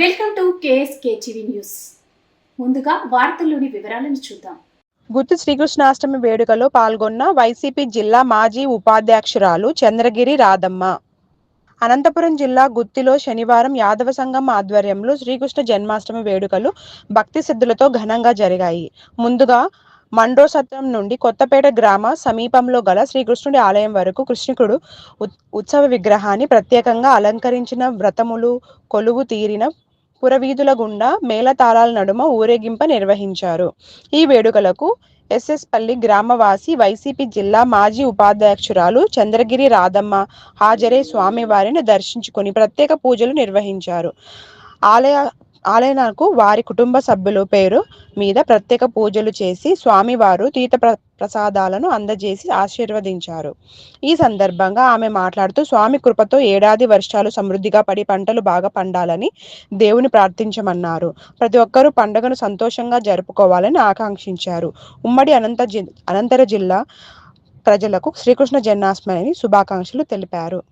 Welcome to KSK TV news. ముందుగా వార్తల్లోని వివరాలను చూద్దాం. గుర్తు శ్రీకృష్ణాష్టమి వేడుకలో పాల్గొన్న వైసీపీ జిల్లా మాజీ ఉపాధ్యక్షురాలు చంద్రగిరి రాధమ్మ. అనంతపురం జిల్లా గుత్తిలో శనివారం యాదవ సంఘం ఆధ్వర్యంలో శ్రీకృష్ణ జన్మాష్టమి వేడుకలు భక్తి సిద్ధులతో ఘనంగా జరిగాయి. ముందుగా మండో సత్రం నుండి కొత్తపేట గ్రామ సమీపంలో గల శ్రీకృష్ణుడి ఆలయం వరకు కృష్ణుడు ఉత్- ఉత్సవ విగ్రహాన్ని ప్రత్యేకంగా అలంకరించిన వ్రతములు కొలువు తీరిన పురవీధుల గుండా మేళతాళాల నడుమ ఊరేగింప నిర్వహించారు. ఈ వేడుకలకు ఎస్ఎస్ పల్లి గ్రామవాసి వైసీపీ జిల్లా మాజీ ఉపాధ్యక్షురాలు చంద్రగిరి రాధమ్మ హాజరై స్వామివారిని దర్శించుకొని ప్రత్యేక పూజలు నిర్వహించారు. ఆలయ ఆలయాలకు వారి కుటుంబ సభ్యుల పేరు మీద ప్రత్యేక పూజలు చేసి స్వామివారు తీర్థ ప్ర ప్రసాదాలను అందజేసి ఆశీర్వదించారు. ఈ సందర్భంగా ఆమె మాట్లాడుతూ స్వామి కృపతో ఏడాది వర్షాలు సమృద్ధిగా పడి పంటలు బాగా పండాలని దేవుని ప్రార్థించమన్నారు. ప్రతి ఒక్కరూ పండుగను సంతోషంగా జరుపుకోవాలని ఆకాంక్షించారు. ఉమ్మడి అనంత జి అనంతర జిల్లా ప్రజలకు శ్రీకృష్ణ జన్మాష్టమి శుభాకాంక్షలు తెలిపారు.